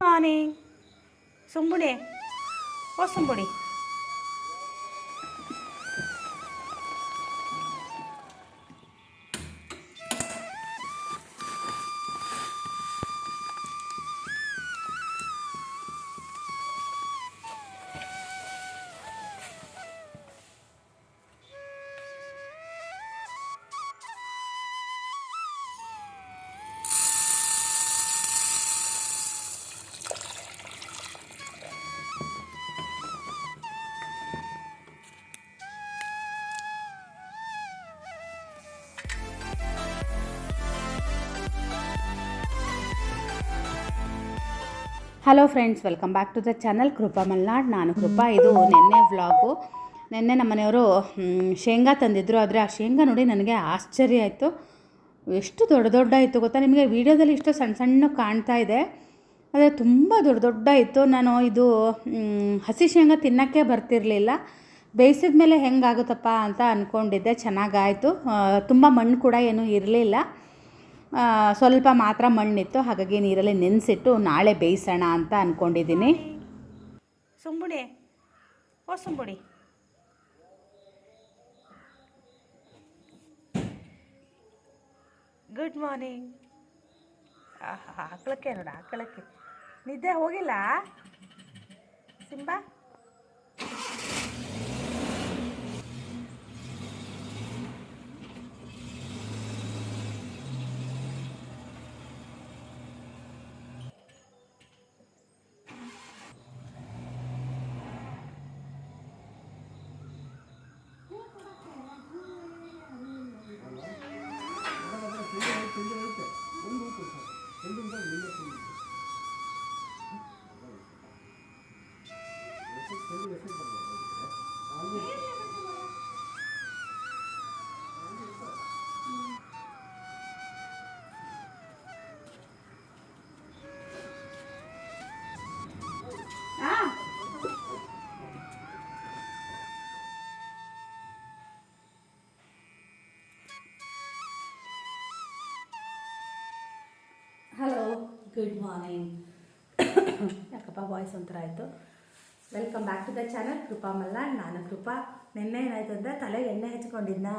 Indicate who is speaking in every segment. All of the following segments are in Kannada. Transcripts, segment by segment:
Speaker 1: ಮಾರ್ನಿಂಗ್ ಸುಂಬುಡಿ ಓ ಸುಂಬುಡಿ
Speaker 2: hello friends welcome back to the channel Krupa Malnad ನಾನು ಕೃಪಾ ಇದು ನಿನ್ನೆ ವ್ಲಾಗು ನಿನ್ನೆ ನಮ್ಮನೆಯವರು ಶೇಂಗಾ ತಂದಿದ್ದರು ಆದರೆ ಆ ಶೇಂಗಾ ನೋಡಿ ನನಗೆ ಆಶ್ಚರ್ಯ ಆಯಿತು. ಎಷ್ಟು ದೊಡ್ಡ ದೊಡ್ಡ ಇತ್ತು ಗೊತ್ತಾ? ನಿಮಗೆ ವೀಡಿಯೋದಲ್ಲಿ ಇಷ್ಟು ಸಣ್ಣ ಸಣ್ಣ ಕಾಣ್ತಾ ಇದೆ. ಆದರೆ ತುಂಬ ದೊಡ್ಡ ದೊಡ್ಡ ಇತ್ತು ನಾನು ಇದು ಹಸಿ ಶೇಂಗಾ ತಿನ್ನೋಕ್ಕೆ ಬರ್ತಿರಲಿಲ್ಲ. ಬೇಯಿಸಿದ ಮೇಲೆ ಹೆಂಗಾಗುತ್ತಪ್ಪ ಅಂತ ಅಂದ್ಕೊಂಡಿದ್ದೆ ಚೆನ್ನಾಗಾಯಿತು. ತುಂಬ ಮಣ್ಣು ಕೂಡ ಏನೂ ಇರಲಿಲ್ಲ. ಸ್ವಲ್ಪ ಮಾತ್ರ ಮಣ್ಣಿತ್ತು, ಹಾಗಾಗಿ ನೀರಲ್ಲಿ ನೆನೆಸಿಟ್ಟು ನಾಳೆ ಬೇಯಿಸೋಣ ಅಂತ ಅಂದ್ಕೊಂಡಿದ್ದೀನಿ
Speaker 1: ಸುಂಬುಡಿ, ಓ ಸುಂಬುಡಿ. ಗುಡ್ ಮಾರ್ನಿಂಗ್ ಆಕಳಕ್ಕೆ ನೋಡ, ಆಕಳಕ್ಕೆ. ನಿದ್ದೆ ಹೋಗಿಲ್ಲ? ಸಿಂಬಾ?
Speaker 2: ಹಲೋ ಗುಡ್ ಮಾರ್ನಿಂಗ್ ಯಾಕಪ್ಪ ವಾಯ್ಸ್ ಒಂಥರ ಆಯಿತು welcome back to the channel Krupa ಮಲ್ಲ ನಾನು ಕೃಪಾ ನಿನ್ನೆ ಏನಾಯ್ತು ಅಂದರೆ ತಲೆಗೆ ಎಣ್ಣೆ ಹಚ್ಕೊಂಡಿದ್ನ?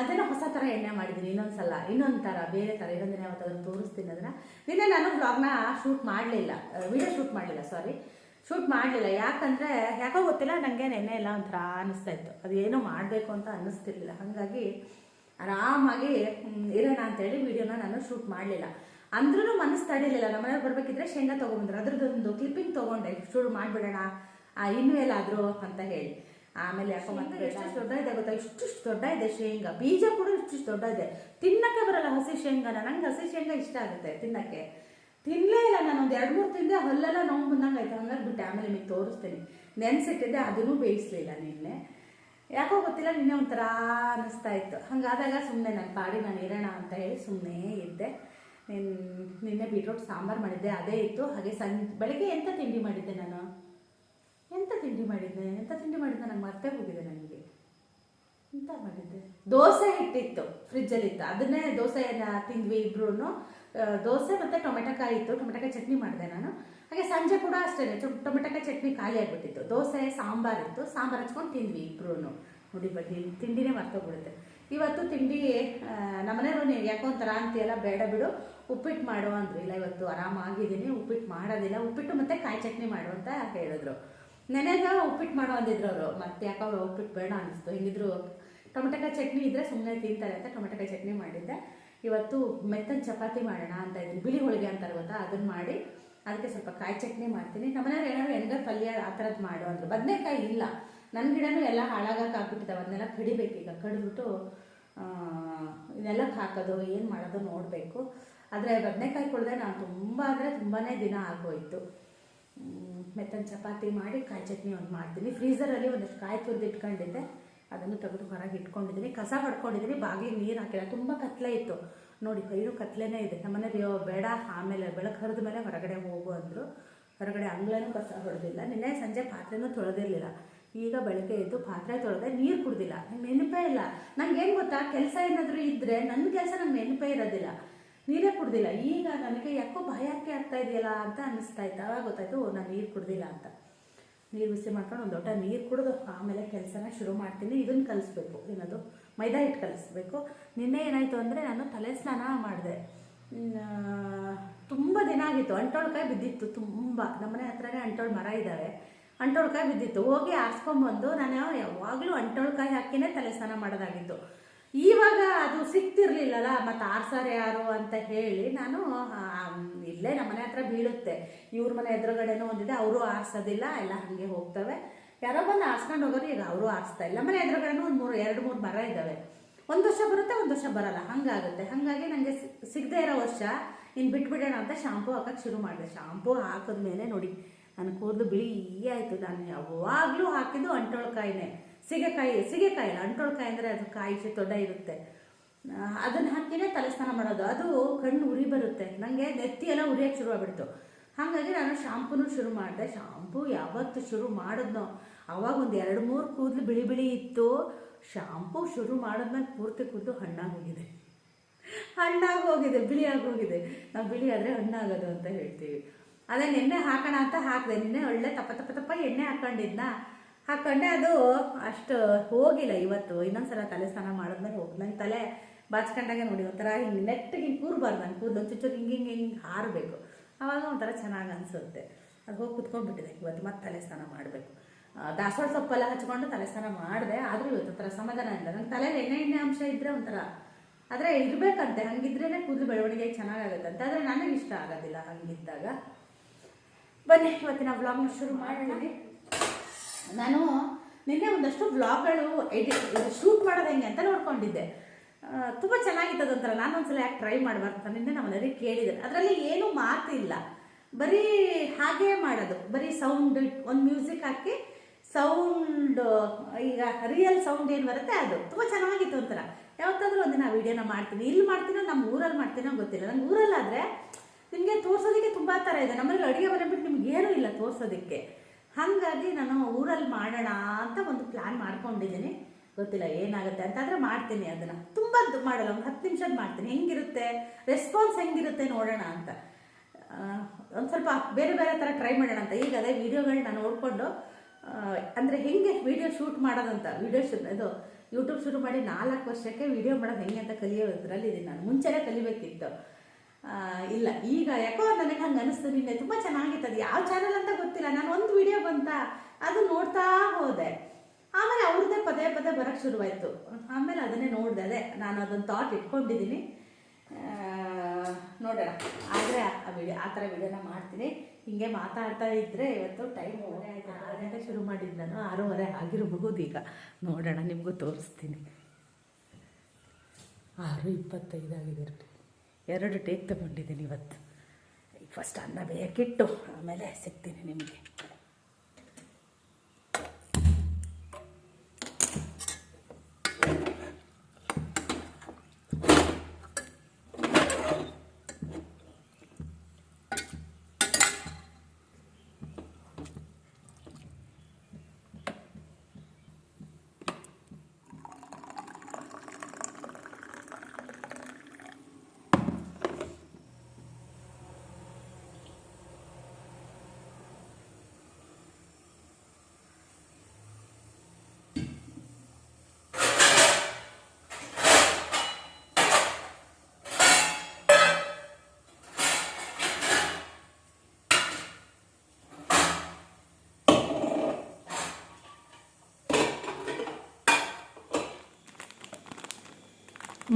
Speaker 2: ಅದನ್ನು ಹೊಸ ಥರ ಎಣ್ಣೆ ಮಾಡಿದ್ದೀನಿ ಇನ್ನೊಂದು ಸಲ ಇನ್ನೊಂದು ಥರ ಬೇರೆ ಥರ ಇನ್ನೊಂದಿನ ದಿನ ಯಾವತ್ತಾದ್ರೂ ತೋರಿಸ್ತೀನಿ ಅದನ್ನು. ನಿನ್ನೆ ನಾನು ಬ್ಲಾಗ್ನ ಶೂಟ್ ಮಾಡಲಿಲ್ಲ. ವಿಡಿಯೋ ಶೂಟ್ ಮಾಡಲಿಲ್ಲ ಸಾರಿ ಶೂಟ್ ಮಾಡಲಿಲ್ಲ. ಯಾಕಂದರೆ, ಯಾಕೋ ಗೊತ್ತಿಲ್ಲ ನನಗೆ ನೆನ್ನೆ ಎಲ್ಲ ಒಂಥರ ಅನ್ನಿಸ್ತಾ ಇತ್ತು. ಅದು ಮಾಡಬೇಕು ಅಂತ ಅನ್ನಿಸ್ತಿರ್ಲಿಲ್ಲ ಹಾಗಾಗಿ ಆರಾಮಾಗಿ ಇರೋಣ ಅಂತೇಳಿ ವಿಡಿಯೋನ ನಾನು ಶೂಟ್ ಮಾಡಲಿಲ್ಲ. ಅಂದ್ರೂ ಮನಸ್ಸು ತಡಿಲಿಲ್ಲ ನಮ್ಮ ಮನೆಯವ್ರು ಬರಬೇಕಿದ್ರೆ ಶೇಂಗಾ ತಗೊಂಡ್ರು ಅದ್ರದ್ದೊಂದು ಕ್ಲಿಪ್ಪಿಂಗ್ ತೊಗೊಂಡೆ. ಶುರು ಮಾಡಿಬಿಡೋಣ. ಇನ್ಮೇಲಾದರೂ ಅಂತ ಹೇಳಿ. ಆಮೇಲೆ ಯಾಕೋ ಮತ್ತೆ ಎಷ್ಟು ದೊಡ್ಡ ಇದೆ ಗೊತ್ತಾ? ಇಷ್ಟು ದೊಡ್ಡ ಇದೆ ಶೇಂಗಾ. ಬೀಜ ಕೂಡ ಇಷ್ಟು ದೊಡ್ಡ ಇದೆ ತಿನ್ನಕ್ಕೆ ಬರಲ್ಲ ಹಸಿ ಶೇಂಗಾನ. ನಂಗೆ ಹಸಿ ಶೇಂಗಾ ಇಷ್ಟ ಆಗುತ್ತೆ ತಿನ್ನಕ್ಕೆ. ತಿನ್ನಲೇ ಇಲ್ಲ ನಾನು. ಒಂದು ಎರಡು ಮೂರು ತಿಂದೆ ಹೊಲ್ಲೆಲ್ಲ ನೋವು ಬಂದಂಗೆ ಆಯ್ತು. ಹಂಗಾಗಿ ಬಿಟ್ಟೆ. ಆಮೇಲೆ ನಿಮಗೆ ತೋರಿಸ್ತೀನಿ. ನೆನೆಸಿಟ್ಟಿದ್ದೆ. ಅದನ್ನೂ ಬೇಯಿಸ್ಲಿಲ್ಲ ನಿನ್ನೆ. ಯಾಕೋ ಗೊತ್ತಿಲ್ಲ ನಿನ್ನೆ ಒಂಥರ ಅನ್ನಿಸ್ತಾ ಇತ್ತು. ಹಂಗಾದಾಗ ಸುಮ್ಮನೆ ನನ್ನ ಪಾಡಿ ನಾನು ಇರೋಣ ಅಂತ ಹೇಳಿ ಸುಮ್ಮನೆ ಇದ್ದೆ. ನಿನ್ನೆ ಬೀಟ್ರೋಟ್ ಸಾಂಬಾರು ಮಾಡಿದ್ದೆ, ಅದೇ ಇತ್ತು. ಹಾಗೆ ಸಂ, ಬೆಳಗ್ಗೆ ಎಂಥ ತಿಂಡಿ ಮಾಡಿದ್ದೆ ನಾನು? ಎಂಥ ತಿಂಡಿ ಮಾಡಿದ್ದೆ? ಎಂಥ ತಿಂಡಿ ಮಾಡಿದ್ದೆ? ನಂಗೆ ಮರ್ತೇ ಹೋಗಿದೆ ನನಗೆ. ಎಂತ ಮಾಡಿದ್ದೆ? ದೋಸೆ ಹಿಟ್ಟಿತ್ತು ಫ್ರಿಜ್ಜಲ್ಲಿತ್ತು. ಅದನ್ನೇ ದೋಸೆ ತಿಂದ್ವಿ ಇಬ್ರು ದೋಸೆ ಮತ್ತು ಟೊಮೆಟೊಕಾಯಿ ಇತ್ತು. ಟೊಮೆಟೊಕಾಯಿ ಚಟ್ನಿ ಮಾಡಿದೆ ನಾನು. ಹಾಗೆ ಸಂಜೆ ಕೂಡ ಅಷ್ಟೇ ಟೊಮೆಟೊಕಾಯಿ ಚಟ್ನಿ ಖಾಲಿ ಆಗಿಬಿಟ್ಟಿತ್ತು. ದೋಸೆ, ಸಾಂಬಾರ್ ಇತ್ತು. ಸಾಂಬಾರು ಹಚ್ಕೊಂಡು ತಿಂದ್ವಿ ಇಬ್ರು ನೋಡಿ ಬಡ್ಡಿ ತಿಂಡಿನೇ ಮರ್ತೋಗ್ಬಿಡುತ್ತೆ. ಇವತ್ತು ತಿಂಡಿ ನಮ್ಮನೆಯವರು ನೀವು ಯಾಕೋ ಒಂಥರ ಅಂತೀಯಲ್ಲ, ಬೇಡ ಬಿಡು. ಉಪ್ಪಿಟ್ಟು ಮಾಡು ಅಂದ್ರು ಇಲ್ಲ ಇವತ್ತು. ಆರಾಮಾಗಿದ್ದೀನಿ, ಉಪ್ಪಿಟ್ಟು ಮಾಡೋದಿಲ್ಲ. ಉಪ್ಪಿಟ್ಟು ಮತ್ತೆ ಕಾಯಿ ಚಟ್ನಿ ಮಾಡು ಅಂತ ಹೇಳಿದ್ರು. ನೆನೆಗ ಉಪ್ಪಿಟ್ಟು ಮಾಡೋ ಅಂದಿದ್ರು ಅವರು. ಮತ್ತೆ ಯಾಕೋ ಉಪ್ಪಿಟ್ಟು ಬೇಡ ಅನಿಸ್ತು. ಹಿಂಗಿದ್ರು ಟೊಮೆಟೊಕಾಯಿ ಚಟ್ನಿ ಇದ್ರೆ ಸುಮ್ಮನೆ ತಿಂತಾರೆ ಅಂತ ಟೊಮೆಟೊಕಾಯಿ ಚಟ್ನಿ ಮಾಡಿದ್ದೆ. ಇವತ್ತು ಮೆತ್ತನ ಚಪಾತಿ ಮಾಡೋಣ ಅಂತ ಇದ್ದೀನಿ ಬಿಳಿ ಹೋಳಿಗೆ ಅಂತಾರೆ ಗೊತ್ತಾ? ಅದನ್ನ ಮಾಡಿ ಅದಕ್ಕೆ ಸ್ವಲ್ಪ ಕಾಯಿ ಚಟ್ನಿ ಮಾಡ್ತೀನಿ. ನಮ್ಮನೆಯವ್ರು ಏನಾದ್ರು ಎಣ್ಗಾಯಿ ಪಲ್ಯ ಆ ಥರದ್ದು ಮಾಡು ಅಂದರು. ಬದನೆಕಾಯಿ ಇಲ್ಲ. ನನ್ನ ಗಿಡನೂ ಎಲ್ಲ ಹಾಳಾಗಕ್ಕೆ ಆಗ್ಬಿಟ್ಟಿದ್ದಾವೆ ಅದನ್ನೆಲ್ಲ ಕಡಿಬೇಕೀಗ. ಕಡಿದ್ಬಿಟ್ಟು ಆ, ನೆಲಕ್ಕೆ ಹಾಕೋದು ಏನು ಮಾಡೋದು ನೋಡಬೇಕು. ಆದರೆ ಬದನೆಕಾಯಿ ಕೊಡದೆ ನಾನು ತುಂಬ ಅಂದರೆ ತುಂಬಾ ದಿನ ಆಗೋಯಿತು. ಮೆತ್ತನ ಚಪಾತಿ ಮಾಡಿ ಕಾಯಿ ಚಟ್ನಿ ಒಂದು ಮಾಡ್ತೀನಿ. ಫ್ರೀಸರಲ್ಲಿ ಒಂದಷ್ಟು ಕಾಯಿ ತುರಿದು ಇಟ್ಕೊಂಡಿದ್ದೆ ಅದನ್ನು ತೆಗೆದು ಹೊರಗೆ ಇಟ್ಕೊಂಡಿದ್ದೀನಿ ಕಸ ಹೊಡ್ಕೊಂಡಿದ್ದೀನಿ ಬಾಗಿಲಿಗೆ ನೀರು ಹಾಕಿಲ್ಲ. ತುಂಬ ಕತ್ಲೆ ಇತ್ತು. ನೋಡಿ ಕೈಯೂ ಕತ್ಲೆನೇ ಇದೆ. ನಮ್ಮನೇಲಿ ಅಯ್ಯೋ ಬೇಡ. ಆಮೇಲೆ ಬೆಳಕು ಹರಿದ ಮೇಲೆ ಹೊರಗಡೆ ಹೋಗು ಅಂದರು. ಹೊರಗಡೆ ಅಂಗ್ಲನೂ ಕಸ ಹೊಡೆದಿಲ್ಲ. ನಿನ್ನೆ ಸಂಜೆ ಪಾತ್ರೆನೂ ತೊಳೆದಿರಲಿಲ್ಲ. ಈಗ ಬೆಳಗ್ಗೆ ಎದ್ದು ಪಾತ್ರೆ ತೊಳೆದೆ ನೀರು ಕುಡ್ದಿಲ್ಲ ನೆನಪೇ ಇಲ್ಲ. ನಂಗೆ ಏನು ಗೊತ್ತಾ? ಕೆಲಸ ಏನಾದರೂ ಇದ್ದರೆ ನನ್ನ ಕೆಲಸ ನಂಗೆ ನೆನಪೇ ಇರೋದಿಲ್ಲ. ನೀರೇ ಕುಡ್ದಿಲ್ಲ. ಈಗ ನನಗೆ ಯಾಕೋ ಭಯಕ್ಕೆ ಆಗ್ತಾ ಇದೆಯಲ್ಲ ಅಂತ ಅನ್ನಿಸ್ತಾ ಇತ್ತು. ಗೊತ್ತಾಯ್ತು ಓ, ನಾನು ನೀರು ಕುಡ್ದಿಲ್ಲ ಅಂತ. ನೀರು ಬಿಸಿ ಮಾಡ್ಕೊಂಡು ಒಂದು ದೊಡ್ಡ ನೀರು ಕುಡಿದು ಆಮೇಲೆ ಕೆಲಸನ ಶುರು ಮಾಡ್ತೀನಿ. ಇದನ್ನು ಕಲಿಸ್ಬೇಕು. ಏನದು ಮೈದಾ ಹಿಟ್ಟು ಕಲಿಸ್ಬೇಕು. ನಿನ್ನೆ ಏನಾಯಿತು ಅಂದರೆ ನಾನು ತಲೆ ಸ್ನಾನ ಮಾಡಿದೆ. ತುಂಬ ದಿನ ಆಗಿತ್ತು. ಅಂಟೋಳ್ಕಾಯಿ ಬಿದ್ದಿತ್ತು ತುಂಬ. ನಮ್ಮನೆ ಹತ್ರನೇ ಅಂಟೋಳು ಮರ ಇದ್ದಾವೆ ಅಂಟೋಳ್ಕಾಯಿ ಬಿದ್ದಿತ್ತು. ಹೋಗಿ ಆರಿಸ್ಕೊಂಬಂದು ನಾನು ಯಾವಾಗಲೂ ಅಂಟೋಳ್ಕಾಯಿ ಹಾಕಿನೇ ತಲೆ ಸ್ನಾನ ಮಾಡೋದಾಗಿತ್ತು. ಇವಾಗ ಅದು ಸಿಕ್ತಿರ್ಲಿಲ್ಲಲ್ಲ, ಮತ್ತು ಆರ್ಸಾರೆ ಯಾರು ಅಂತ ಹೇಳಿ ನಾನು ಇಲ್ಲೇ ನಮ್ಮ ಮನೆ ಹತ್ರ ಬೀಳುತ್ತೆ. ಇವ್ರ ಮನೆ ಎದುರುಗಡೆನೂ ಒಂದಿದೆ, ಅವರು ಆರಿಸೋದಿಲ್ಲ, ಎಲ್ಲ ಹಾಗೆ ಹೋಗ್ತವೆ. ಯಾರೋ ಬಂದು ಆರಿಸ್ಕೊಂಡು ಹೋಗೋರು ಈಗ ಅವರು ಆರಿಸ್ತಾ ಇಲ್ಲ. ಮನೆ ಎದುರುಗಡೆನೂ ಒಂದು ಮೂರು, ಎರಡು, ಮೂರು ಮರ ಇದ್ದಾವೆ. ಒಂದು ವರ್ಷ ಬರುತ್ತೆ, ಒಂದು ವರ್ಷ ಬರಲ್ಲ, ಹಂಗಾಗುತ್ತೆ. ಹಾಗಾಗಿ ನನಗೆ ಸಿಗದೇ ಇರೋ ವರ್ಷ ಇನ್ನು ಬಿಟ್ಬಿಡೋಣ ಅಂತ ಶಾಂಪು ಹಾಕೋಕ್ಕೆ ಶುರು ಮಾಡಿದೆ. ಶಾಂಪು ಹಾಕಿದ್ಮೇಲೆ ನೋಡಿ ನನ್ನ ಕೂದಲು ಬಿಳಿ ಆಯಿತು ನಾನು ಯಾವಾಗಲೂ ಹಾಕಿದ್ದು ಅಂಟೋಳ್ಕಾಯಿನೇ. ಸೀಗೆಕಾಯಿ ಸೀಗೆಕಾಯಿ ಅಂಟೋಳ್ಕಾಯಿ ಅಂದರೆ ಅದು ಕಾಯಿ ತೊಡ ಇರುತ್ತೆ. ಅದನ್ನು ಹಾಕಿನೇ ತಲೆ ಸ್ನಾನ ಮಾಡೋದು. ಅದು ಕಣ್ಣು ಉರಿ ಬರುತ್ತೆ. ನನಗೆ ನೆತ್ತಿ ಎಲ್ಲ ಉರಿಯೋಕ್ಕೆ ಶುರು ಆಗ್ಬಿಡ್ತು. ಹಾಗಾಗಿ ನಾನು ಶಾಂಪೂನು ಶುರು ಮಾಡಿದೆ. ಶಾಂಪೂ ಯಾವತ್ತು ಶುರು ಮಾಡಿದ್ನೋ, ಅವಾಗ ಒಂದು ಎರಡು ಮೂರು ಕೂದಲು ಬಿಳಿ ಬಿಳಿ ಇತ್ತು. ಶಾಂಪೂ ಶುರು ಮಾಡಿದ್ಮೇಲೆ ಪೂರ್ತಿ ಕೂದಲು ಹಣ್ಣಾಗೋಗಿದೆ ಹಣ್ಣಾಗಿ ಹೋಗಿದೆ ಹೋಗಿದೆ. ನಾವು ಬಿಳಿ ಆದರೆ ಹಣ್ಣಾಗೋದು ಅಂತ ಹೇಳ್ತೀವಿ. ಅದೇ ಎಣ್ಣೆ ಹಾಕೋಣ ಅಂತ ಹಾಕಿದೆ. ನಿನ್ನೆ ಒಳ್ಳೆ ತಪ್ಪ ತಪ್ಪ ತಪ್ಪ ಎಣ್ಣೆ ಹಾಕೊಂಡಿದ್ನ ಹಾಕ್ಕೊಂಡೆ ಅದು ಅಷ್ಟು ಹೋಗಿಲ್ಲ ಇವತ್ತು. ಇನ್ನೊಂದ್ಸಲ ತಲೆ ಸ್ನಾನ ಮಾಡಿದ್ಮೇಲೆ ಹೋಗಿ ನಂಗೆ ತಲೆ ಬಾಚ್ಕೊಂಡಾಗೆ ನೋಡಿ, ಒಂಥರ ಹಿಂಗೆ ನೆಟ್ಟಿಗೆ ಹಿಂಗೆ ಕೂರಬಾರ್ದು. ನನ್ನ ಕೂದಲು ಚುಚ್ಚು ಹಿಂಗೆ ಹಿಂಗೆ ಹಿಂಗೆ ಹಾರಬೇಕು. ಆವಾಗ ಒಂಥರ ಚೆನ್ನಾಗಿ ಅನಿಸುತ್ತೆ. ಅದು ಹೋಗಿ ಕುತ್ಕೊಂಡ್ಬಿಟ್ಟಿದೆ ಇವತ್ತು. ಮತ್ತೆ ತಲೆ ಸ್ನಾನ ಮಾಡಬೇಕು. ದಾಸವಾಳ ಸೊಪ್ಪೆಲ್ಲ ಹಚ್ಕೊಂಡು ತಲೆ ಸ್ನಾನ ಮಾಡಿದೆ. ಆದರೂ ಇವತ್ತು ಒಂಥರ ಸಮಾಧಾನ ಇಲ್ಲ. ನಂಗೆ ತಲೆಯಲ್ಲಿ ಎಣ್ಣೆ ಎಣ್ಣೆ ಅಂಶ ಇದ್ದರೆ ಒಂಥರ, ಆದರೆ ಇರಬೇಕಂತೆ. ಹಂಗಿದ್ರೇ ಕೂದಲು ಬೆಳವಣಿಗೆ ಚೆನ್ನಾಗಾಗುತ್ತಂತೆ. ಆದರೆ ನನಗೆ ಇಷ್ಟ ಆಗೋದಿಲ್ಲ ಹಂಗಿದ್ದಾಗ. ಬನ್ನಿ ಇವತ್ತಿನ ವ್ಲಾಗ್ನ ಶುರು ಮಾಡೋಣ. ನಾನು ನಿನ್ನೆ ಒಂದಷ್ಟು ವ್ಲಾಗ್ಗಳು ಎಡಿಟ್ ಶೂಟ್ ಮಾಡೋದು ಹೆಂಗೆ ಅಂತ ನೋಡ್ಕೊಂಡಿದ್ದೆ. ತುಂಬ ಚೆನ್ನಾಗಿತ್ತು ಅದೊಂಥರ ನಾನು ಒಂದ್ಸಲ ಯಾಕೆ ಟ್ರೈ ಮಾಡಬಾರ್ದು ಅಂತ ನಿನ್ನೆ ನಮ್ಮ ಕೇಳಿದ್ದಾರೆ ಕೇಳಿದೆ ಅದರಲ್ಲಿ ಏನೂ ಮಾತಿಲ್ಲ ಬರೀ ಹಾಗೇ ಮಾಡೋದು. ಬರೀ ಸೌಂಡ್ ಒಂದು ಮ್ಯೂಸಿಕ್ ಹಾಕಿ ಸೌಂಡ್ ಈಗ ರಿಯಲ್ ಸೌಂಡ್ ಏನು ಬರುತ್ತೆ ಅದು. ತುಂಬ ಚೆನ್ನಾಗಿತ್ತು ಒಂಥರ. ಯಾವತ್ತಾದ್ರೂ ಒಂದಿನ ವೀಡಿಯೋನ ಮಾಡ್ತೀನಿ. ಇಲ್ಲಿ ಮಾಡ್ತೀನೋ ನಮ್ಮ ಊರಲ್ಲಿ ಮಾಡ್ತೀನೋ ಗೊತ್ತಿಲ್ಲ. ನಂಗೆ ಊರಲ್ಲಾದರೆ ನಿಮಗೆ ತೋರಿಸೋದಕ್ಕೆ ತುಂಬ ಥರ ಇದೆ. ನಮ್ಮಲ್ಲಿ ಅಡುಗೆ ಮನೆ ಬಿಟ್ಟು ನಿಮ್ಗೆ ಏನೂ ಇಲ್ಲ ತೋರಿಸೋದಕ್ಕೆ. ಹಾಗಾಗಿ ನಾನು ಊರಲ್ಲಿ ಮಾಡೋಣ ಅಂತ ಒಂದು ಪ್ಲ್ಯಾನ್ ಮಾಡ್ಕೊಂಡಿದ್ದೀನಿ. ಗೊತ್ತಿಲ್ಲ ಏನಾಗುತ್ತೆ ಅಂತ ಆದರೆ ಮಾಡ್ತೀನಿ ಅದನ್ನು. ತುಂಬ ಮಾಡಲ್ಲ, ಒಂದು ಹತ್ತು ನಿಮಿಷದ ಮಾಡ್ತೀನಿ. ಹೆಂಗಿರುತ್ತೆ? ರೆಸ್ಪಾನ್ಸ್ ಹೆಂಗಿರುತ್ತೆ ನೋಡೋಣ ಅಂತ. ಒಂದು ಸ್ವಲ್ಪ ಬೇರೆ ಬೇರೆ ಥರ ಟ್ರೈ ಮಾಡೋಣ ಅಂತ. ಈಗ ಅದೇ ವೀಡಿಯೋಗಳನ್ನ ನೋಡಿಕೊಂಡು ಅಂದರೆ ಹೆಂಗೆ ವೀಡಿಯೋ ಶೂಟ್ ಮಾಡೋದಂತ ವೀಡಿಯೋ ಶೂಟ್ ಇದು ಯೂಟ್ಯೂಬ್ ಶುರು ಮಾಡಿ ನಾಲ್ಕು ವರ್ಷಕ್ಕೆ ವಿಡಿಯೋ ಮಾಡೋದು ಹೆಂಗೆ ಅಂತ ಕಲಿಯೋದ್ರಲ್ಲಿ ಇದೀನಿ ನಾನು. ಮುಂಚೆನೇ ಕಲಿಬೇಕಿತ್ತು. ಇಲ್ಲ. ಈಗ ಯಾಕೋ ನನಗೆ ಹಂಗೆ ಅನಿಸ್ತು ನಿನ್ನೆ. ತುಂಬ ಚೆನ್ನಾಗಿತ್ತು ಅದು. ಯಾವ ಚಾನಲ್ ಅಂತ ಗೊತ್ತಿಲ್ಲ. ನಾನು ಒಂದು ವಿಡಿಯೋ ಬಂತ. ಅದು ನೋಡ್ತಾ ಹೋದೆ. ಆಮೇಲೆ ಅವ್ರದ್ದೇ ಪದೇ ಪದೇ ಬರೋಕ್ಕೆ ಶುರುವಾಯಿತು. ಆಮೇಲೆ ಅದನ್ನೇ ನೋಡಿದೆ. ಅದೇ ನಾನು ಅದೊಂದು ಥಾಟ್ ಇಟ್ಕೊಂಡಿದ್ದೀನಿ ನೋಡೋಣ. ಆದರೆ ಆ ವಿಡಿಯೋ ಆ ಥರ ವಿಡಿಯೋನ ಮಾಡ್ತೀನಿ. ಹಿಂಗೆ ಮಾತಾಡ್ತಾ ಇದ್ದರೆ ಇವತ್ತು ಟೈಮ್ ಆಯ್ತು. ಆರು ಗಂಟೆ ಶುರು ಮಾಡಿದ್ದು ನಾನು. ಆರೂವರೆ ಆಗಿರಬಹುದು ಈಗ. ನೋಡೋಣ ನಿಮಗೂ ತೋರಿಸ್ತೀನಿ. ಆರು ಇಪ್ಪತ್ತೈದಾಗಿದೆ ನೋಡಿ ಎರಡು ಟೇಕ್ ತಗೊಂಡಿದ್ದೀನಿ ಇವತ್ತು. ಫಸ್ಟ್ ಅನ್ನ ಬೇಯಕ್ಕಿಟ್ಟು ಆಮೇಲೆ ಸಿಗ್ತೀನಿ ನಿಮಗೆ.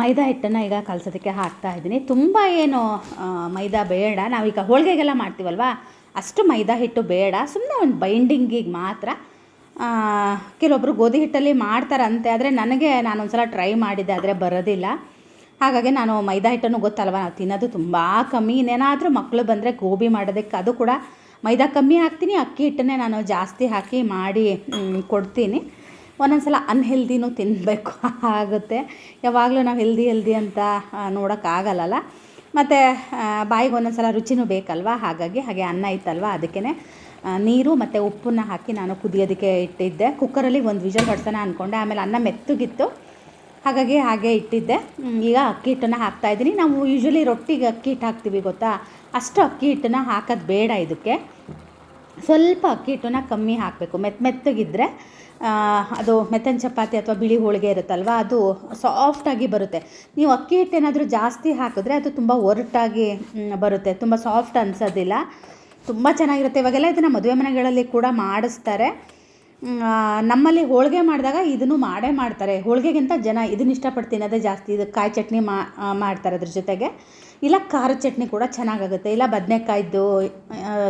Speaker 2: ಮೈದಾ ಹಿಟ್ಟನ್ನು ಈಗ ಕಲಸೋದಕ್ಕೆ ಹಾಕ್ತಾ ಇದ್ದೀನಿ. ತುಂಬ ಏನು ಮೈದಾ ಬೇಡ. ನಾವೀಗ ಹೋಳಿಗೆಗೆಲ್ಲ ಮಾಡ್ತೀವಲ್ವಾ? ಅಷ್ಟು ಮೈದಾ ಹಿಟ್ಟು ಬೇಡ. ಸುಮ್ಮನೆ ಒಂದು ಬೈಂಡಿಂಗಿಗೆ ಮಾತ್ರ ಕೆಲವೊಬ್ಬರು ಗೋಧಿ ಹಿಟ್ಟಲ್ಲಿ ಮಾಡ್ತಾರಂತೆ. ಆದರೆ ನನಗೆ ನಾನೊಂದ್ಸಲ ಟ್ರೈ ಮಾಡಿದ್ದೆ ಆದರೆ ಬರೋದಿಲ್ಲ. ಹಾಗಾಗಿ ನಾನು ಮೈದಾ ಹಿಟ್ಟನ್ನು ಗೊತ್ತಲ್ವ? ನಾವು ತಿನ್ನೋದು ತುಂಬ ಕಮ್ಮಿ. ಇನ್ನೇನಾದರೂ ಮಕ್ಕಳು ಬಂದರೆ ಗೋಬಿ ಮಾಡೋದಕ್ಕೆ ಅದು ಕೂಡ ಮೈದಾ ಕಮ್ಮಿ ಹಾಕ್ತೀನಿ. ಅಕ್ಕಿ ಹಿಟ್ಟನ್ನೇ ನಾನು ಜಾಸ್ತಿ ಹಾಕಿ ಮಾಡಿ ಕೊಡ್ತೀನಿ. ಒಂದೊಂದು ಸಲ ಅನ್ಹೆಲ್ದಿನೂ ತಿನ್ನಬೇಕು ಆಗುತ್ತೆ. ಯಾವಾಗಲೂ ನಾವು ಹೆಲ್ದಿ ಹೆಲ್ದಿ ಅಂತ ನೋಡೋಕ್ಕಾಗಲ್ಲಲ್ಲ ಮತ್ತು ಬಾಯಿಗೆ ಒಂದೊಂದು ಸಲ ರುಚಿನೂ ಬೇಕಲ್ವಾ? ಹಾಗಾಗಿ ಹಾಗೆ ಅನ್ನ ಇತ್ತಲ್ವ ಅದಕ್ಕೇ ನೀರು ಮತ್ತು ಉಪ್ಪನ್ನ ಹಾಕಿ ನಾನು ಕುದಿಯೋದಕ್ಕೆ ಇಟ್ಟಿದ್ದೆ. ಕುಕ್ಕರಲ್ಲಿ ಒಂದು ವಿಷಲ್ ಹೊಡ್ಸೋಣ ಅಂದ್ಕೊಂಡೆ ಆಮೇಲೆ ಅನ್ನ ಮೆತ್ತಗಿತ್ತು. ಹಾಗಾಗಿ ಹಾಗೆ ಇಟ್ಟಿದ್ದೆ. ಈಗ ಅಕ್ಕಿ ಹಿಟ್ಟನ್ನು ಹಾಕ್ತಾಯಿದ್ದೀನಿ ನಾವು ಯೂಶ್ವಲಿ ರೊಟ್ಟಿಗೆ ಅಕ್ಕಿ ಹಿಟ್ಟು ಹಾಕ್ತೀವಿ ಗೊತ್ತಾ? ಅಷ್ಟು ಅಕ್ಕಿ ಹಿಟ್ಟನ್ನು ಹಾಕೋದು ಬೇಡ ಇದಕ್ಕೆ. ಸ್ವಲ್ಪ ಅಕ್ಕಿ ಹಿಟ್ಟನ್ನು ಕಮ್ಮಿ ಹಾಕಬೇಕು. ಮೆತ್ತ ಮೆತ್ತಗಿದ್ರೆ ಅದು ಮೆತ್ತನ ಚಪಾತಿ ಅಥವಾ ಬಿಳಿ ಹೋಳಿಗೆ ಇರುತ್ತಲ್ವ, ಅದು ಸಾಫ್ಟಾಗಿ ಬರುತ್ತೆ. ನೀವು ಅಕ್ಕಿ ಹಿಟ್ಟು ಏನಾದರೂ ಜಾಸ್ತಿ ಹಾಕಿದ್ರೆ ಅದು ತುಂಬ ಒರಟಾಗಿ ಬರುತ್ತೆ. ತುಂಬ ಸಾಫ್ಟ್ ಅನಿಸೋದಿಲ್ಲ. ತುಂಬ ಚೆನ್ನಾಗಿರುತ್ತೆ. ಇವಾಗೆಲ್ಲ ಇದನ್ನು ಮದುವೆ ಮನೆಗಳಲ್ಲಿ ಕೂಡ ಮಾಡಿಸ್ತಾರೆ. ನಮ್ಮಲ್ಲಿ ಹೋಳಿಗೆ ಮಾಡಿದಾಗ ಇದನ್ನು ಮಾಡೇ ಮಾಡ್ತಾರೆ. ಹೋಳಿಗೆಗಿಂತ ಜನ ಇದನ್ನ ಇಷ್ಟಪಟ್ಟು ತಿನ್ನೋದೇ ಜಾಸ್ತಿ ಇದು ಕಾಯಿ ಚಟ್ನಿ ಮಾಡ್ತಾರೆ ಅದ್ರ ಜೊತೆಗೆ. ಇಲ್ಲ ಖಾರದ ಚಟ್ನಿ ಕೂಡ ಚೆನ್ನಾಗಾಗುತ್ತೆ. ಇಲ್ಲ ಬದನೆಕಾಯ್ದು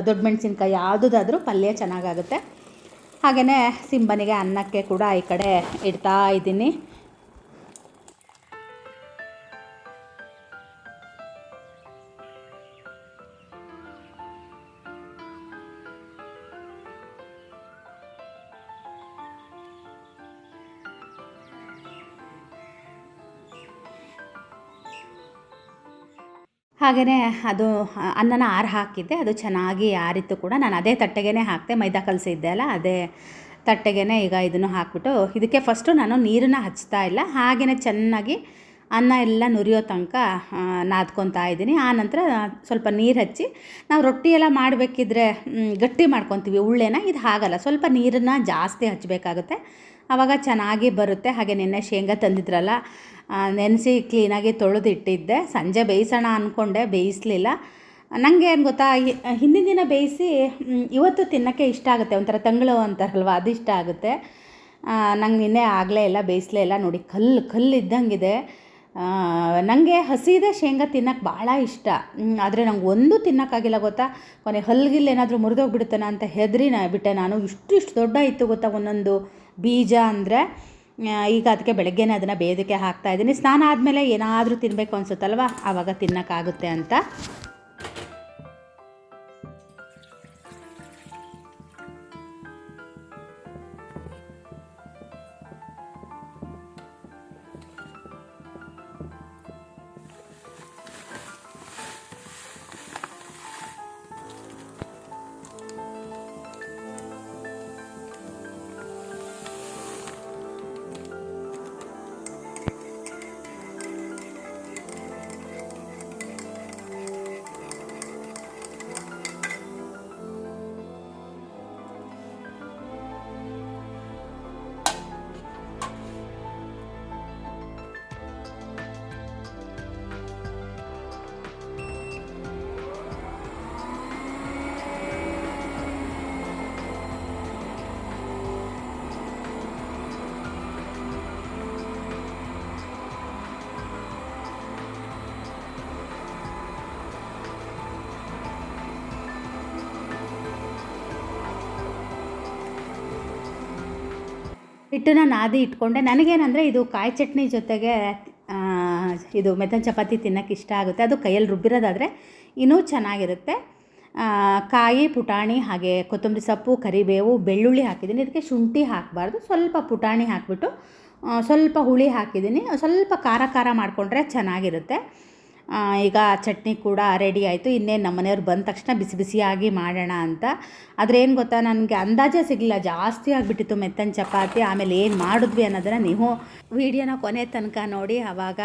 Speaker 2: ದೊಡ್ಡ ಮೆಣಸಿನ್ಕಾಯಿ, ಯಾವುದಾದ್ರೂ ಪಲ್ಯ ಚೆನ್ನಾಗಾಗುತ್ತೆ. ಹಾಗೆಯೇ ಸಿಂಬನಿಗೆ ಅನ್ನಕ್ಕೆ ಕೂಡ ಈ ಕಡೆ ಇಡ್ತಾ ಇದ್ದೀನಿ. ಹಾಗೆಯೇ ಅದು ಅನ್ನನ ಆರು ಹಾಕಿದ್ದೆ, ಅದು ಚೆನ್ನಾಗಿ ಆರಿತ್ತು ಕೂಡ. ನಾನು ಅದೇ ತಟ್ಟೆಗೇ ಹಾಕಿದೆ, ಮೈದಾ ಕಲಸಿದ್ದೆ ಅಲ್ಲ, ಅದೇ ತಟ್ಟೆಗೇ ಈಗ ಇದನ್ನು ಹಾಕ್ಬಿಟ್ಟು, ಇದಕ್ಕೆ ಫಸ್ಟು ನಾನು ನೀರನ್ನು ಹಚ್ತಾ ಇಲ್ಲ. ಹಾಗೆಯೇ ಚೆನ್ನಾಗಿ ಅನ್ನ ಎಲ್ಲ ನುರಿಯೋ ತನಕ ನಾದ್ಕೊತಾ ಇದ್ದೀನಿ. ಆ ನಂತರ ಸ್ವಲ್ಪ ನೀರು ಹಚ್ಚಿ, ನಾವು ರೊಟ್ಟಿ ಎಲ್ಲ ಮಾಡಬೇಕಿದ್ರೆ ಗಟ್ಟಿ ಮಾಡ್ಕೊತೀವಿ ಉಳ್ಳೆನ, ಇದು ಹಾಗಲ್ಲ. ಸ್ವಲ್ಪ ನೀರನ್ನು ಜಾಸ್ತಿ ಹಚ್ಚಬೇಕಾಗುತ್ತೆ. ಆವಾಗ ಚೆನ್ನಾಗಿ ಬರುತ್ತೆ. ಹಾಗೆ ನಿನ್ನೆ ಶೇಂಗಾ ತಂದಿದ್ರಲ್ಲ ನೆನೆಸಿ ಕ್ಲೀನಾಗಿ ತೊಳೆದಿಟ್ಟಿದ್ದೆ. ಸಂಜೆ ಬೇಯಿಸೋಣ ಅಂದ್ಕೊಂಡೆ ಬೇಯಿಸಲಿಲ್ಲ. ನನಗೆ ಏನು ಗೊತ್ತಾ ಹಿಂದಿನ ದಿನ ಬೇಯಿಸಿ ಇವತ್ತು ತಿನ್ನೋಕ್ಕೆ ಇಷ್ಟ ಆಗುತ್ತೆ. ಒಂಥರ ತಂಗಳು ಅಂತಾರಲ್ವ, ಅದು ಇಷ್ಟ ಆಗುತ್ತೆ. ನಂಗೆ ನಿನ್ನೆ ಆಗಲೇ ಇಲ್ಲ, ಬೇಯಿಸಲೇ ಇಲ್ಲ. ನೋಡಿ, ಕಲ್ಲು ಕಲ್ಲು ಇದ್ದಂಗಿದೆ ನನಗೆ ಹಸಿದೆ ಶೇಂಗಾ ತಿನ್ನೋಕ್ಕೆ ಭಾಳ ಇಷ್ಟ. ಆದರೆ ನಂಗೆ ಒಂದು ತಿನ್ನೋಕ್ಕಾಗಿಲ್ಲ ಗೊತ್ತಾ? ಕೊನೆ ಹಲ್ಗಿಲ್ಲೇನಾದರೂ ಮುರಿದೋಗ್ಬಿಡುತ್ತಾನ ಅಂತ ಹೆದರಿ ಬಿಟ್ಟೆ ನಾನು. ಇಷ್ಟು ಇಷ್ಟು ದೊಡ್ಡ ಇತ್ತು ಗೊತ್ತಾ ಒಂದೊಂದು ಬೀಜ ಅಂದರೆ ಈಗ ಅದಕ್ಕೆ ಬೆಳಗ್ಗೆನೇ ಅದನ್ನು ಬೇಯೋದಕ್ಕೆ ಹಾಕ್ತಾ ಇದ್ದೀನಿ. ಸ್ನಾನ ಆದಮೇಲೆ ಏನಾದರೂ ತಿನ್ನಬೇಕು ಅನಿಸುತ್ತಲ್ವ? ಆವಾಗ ತಿನ್ನೋಕ್ಕಾಗುತ್ತೆ ಅಂತ. ಹಿಟ್ಟನ್ನ ನಾದಿ ಇಟ್ಕೊಂಡೆ. ನನಗೇನಂದರೆ ಇದು ಕಾಯಿ ಚಟ್ನಿ ಜೊತೆಗೆ ಇದು ಮೆತ್ತನ ಚಪಾತಿ ತಿನ್ನೋಕ್ಕೆ ಇಷ್ಟ ಆಗುತ್ತೆ. ಅದು ಕೈಯಲ್ಲಿ ರುಬ್ಬಿರೋದಾದರೆ ಇನ್ನೂ ಚೆನ್ನಾಗಿರುತ್ತೆ. ಕಾಯಿ, ಪುಟಾಣಿ ಹಾಗೆ ಕೊತ್ತಂಬರಿ ಸೊಪ್ಪು, ಕರಿಬೇವು, ಬೆಳ್ಳುಳ್ಳಿ ಹಾಕಿದ್ದೀನಿ. ಇದಕ್ಕೆ ಶುಂಠಿ ಹಾಕಬಾರ್ದು. ಸ್ವಲ್ಪ ಪುಟಾಣಿ ಹಾಕಿಬಿಟ್ಟು ಸ್ವಲ್ಪ ಹುಳಿ ಹಾಕಿದ್ದೀನಿ. ಸ್ವಲ್ಪ ಖಾರ ಖಾರ ಮಾಡಿಕೊಂಡ್ರೆ ಚೆನ್ನಾಗಿರುತ್ತೆ. ಈಗ ಚಟ್ನಿ ಕೂಡ ರೆಡಿ ಆಯಿತು. ಇನ್ನೇನು ನಮ್ಮ ಮನೆಯವ್ರು ಬಂದ ತಕ್ಷಣ ಬಿಸಿ ಬಿಸಿಯಾಗಿ ಮಾಡೋಣ ಅಂತ. ಆದರೆ ಏನು ಗೊತ್ತಾ, ನನಗೆ ಅಂದಾಜೇ ಸಿಗಲಿಲ್ಲ. ಜಾಸ್ತಿ ಆಗಿಬಿಟ್ಟಿತ್ತು ಮೆತ್ತನ ಚಪಾತಿ. ಆಮೇಲೆ ಏನು ಮಾಡಿದ್ವಿ ಅನ್ನೋದನ್ನು ನೀವು ವೀಡಿಯೋನ ಕೊನೆ ತನಕ ನೋಡಿ. ಆವಾಗ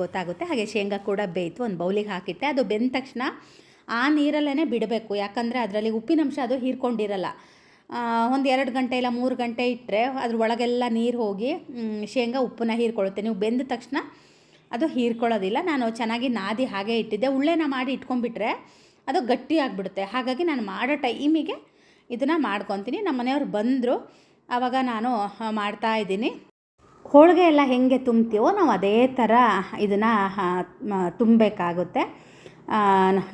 Speaker 2: ಗೊತ್ತಾಗುತ್ತೆ. ಹಾಗೆ ಶೇಂಗಾ ಕೂಡ ಬೇಯಿತು. ಒಂದು ಬೌಲಿಗೆ ಹಾಕಿಟ್ಟೆ. ಅದು ಬೆಂದ ತಕ್ಷಣ ಆ ನೀರಲ್ಲೇ ಬಿಡಬೇಕು. ಯಾಕಂದರೆ ಅದರಲ್ಲಿ ಉಪ್ಪಿನಂಶ ಅದು ಹೀರ್ಕೊಂಡಿರಲ್ಲ. ಒಂದು ಎರಡು ಗಂಟೆ ಇಲ್ಲ ಮೂರು ಗಂಟೆ ಇಟ್ಟರೆ ಅದ್ರ ಒಳಗೆಲ್ಲ ನೀರು ಹೋಗಿ ಶೇಂಗಾ ಉಪ್ಪನ್ನ ಹೀರ್ಕೊಳ್ಳುತ್ತೆ. ನೀವು ಬೆಂದ ತಕ್ಷಣ ಅದು ಹೀರ್ಕೊಳ್ಳೋದಿಲ್ಲ. ನಾನು ಚೆನ್ನಾಗಿ ನಾದಿ ಹಾಗೆ ಇಟ್ಟಿದ್ದೆ. ಉಳ್ಳೆನ ಮಾಡಿ ಇಟ್ಕೊಂಡ್ಬಿಟ್ರೆ ಅದು ಗಟ್ಟಿ ಆಗಿಬಿಡುತ್ತೆ. ಹಾಗಾಗಿ ನಾನು ಮಾಡೋ ಟೈಮಿಗೆ ಇದನ್ನು ಮಾಡ್ಕೊತೀನಿ. ನಮ್ಮ ಮನೆಯವ್ರು ಬಂದರು. ಆವಾಗ ನಾನು ಮಾಡ್ತಾ ಇದ್ದೀನಿ. ಹೋಳಿಗೆ ಎಲ್ಲ ಹೆಂಗೆ ತುಂಬ್ತೀವೋ ನಾವು ಅದೇ ಥರ ಇದನ್ನು ತುಂಬಬೇಕಾಗುತ್ತೆ.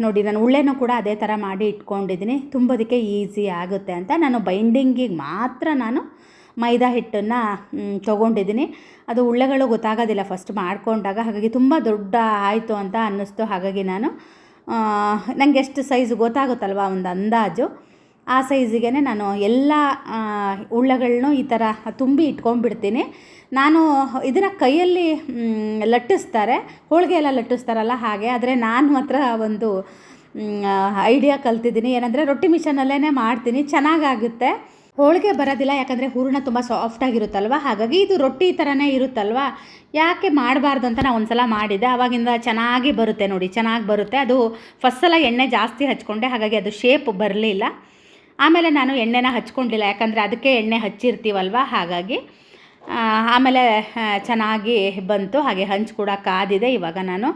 Speaker 2: ನೋಡಿ, ನಾನು ಉಳ್ಳೆನೂ ಕೂಡ ಅದೇ ಥರ ಮಾಡಿ ಇಟ್ಕೊಂಡಿದ್ದೀನಿ. ತುಂಬೋದಕ್ಕೆ ಈಸಿ ಆಗುತ್ತೆ ಅಂತ. ನಾನು ಬೈಂಡಿಂಗಿಗೆ ಮಾತ್ರ ನಾನು ಮೈದಾ ಹಿಟ್ಟನ್ನು ತೊಗೊಂಡಿದ್ದೀನಿ. ಅದು ಉಳ್ಳೆಗಳು ಗೊತ್ತಾಗೋದಿಲ್ಲ ಫಸ್ಟ್ ಮಾಡ್ಕೊಂಡಾಗ, ಹಾಗಾಗಿ ತುಂಬ ದೊಡ್ಡ ಆಯಿತು ಅಂತ ಅನ್ನಿಸ್ತು. ಹಾಗಾಗಿ ನಾನು ನನಗೆ ಎಷ್ಟು ಸೈಜ್ ಗೊತ್ತಾಗುತ್ತಲ್ವ ಒಂದು ಅಂದಾಜು. ಆ ಸೈಜಿಗೆ ನಾನು ಎಲ್ಲ ಉಳ್ಳಗಳನ್ನೂ ಈ ಥರ ತುಂಬಿ ಇಟ್ಕೊಂಡ್ಬಿಡ್ತೀನಿ. ನಾನು ಇದನ್ನು ಕೈಯಲ್ಲಿ ಲಟ್ಟಿಸ್ತಾರೆ. ಹೋಳಿಗೆ ಎಲ್ಲ ಲಟ್ಟಿಸ್ತಾರಲ್ಲ ಹಾಗೆ. ಆದರೆ ನಾನು ಮಾತ್ರ ಒಂದು ಐಡಿಯಾ ಕಲ್ತಿದ್ದೀನಿ. ಏನಂದರೆ ರೊಟ್ಟಿ ಮಿಷನಲ್ಲೇ ಮಾಡ್ತೀನಿ. ಚೆನ್ನಾಗಾಗುತ್ತೆ. ಹೋಳಿಗೆ ಬರೋದಿಲ್ಲ, ಯಾಕಂದರೆ ಹೂರಣ ತುಂಬ ಸಾಫ್ಟಾಗಿರುತ್ತಲ್ವ ಹಾಗಾಗಿ ಇದು ರೊಟ್ಟಿ ಥರನೇ ಇರುತ್ತಲ್ವ? ಯಾಕೆ ಮಾಡಬಾರ್ದು ಅಂತ ನಾನು ಒಂದ್ಸಲ ಮಾಡಿದ್ದೆ. ಆವಾಗಿಂದ ಚೆನ್ನಾಗಿ ಬರುತ್ತೆ ನೋಡಿ, ಚೆನ್ನಾಗಿ ಬರುತ್ತೆ. ಅದು ಫಸ್ಟ್ ಸಲ ಎಣ್ಣೆ ಜಾಸ್ತಿ ಹಚ್ಕೊಂಡೆ, ಹಾಗಾಗಿ ಅದು ಶೇಪ್ ಬರಲಿಲ್ಲ. ಆಮೇಲೆ ನಾನು ಎಣ್ಣೆನ ಹಚ್ಕೊಂಡಿಲ್ಲ, ಯಾಕಂದರೆ ಅದಕ್ಕೆ ಎಣ್ಣೆ ಹಚ್ಚಿರ್ತೀವಲ್ವ? ಹಾಗಾಗಿ ಆಮೇಲೆ ಚೆನ್ನಾಗಿ ಬಂತು. ಹಾಗೆ ಹಂಚು ಕೂಡ ಕಾದಿದೆ ಇವಾಗ ನಾನು.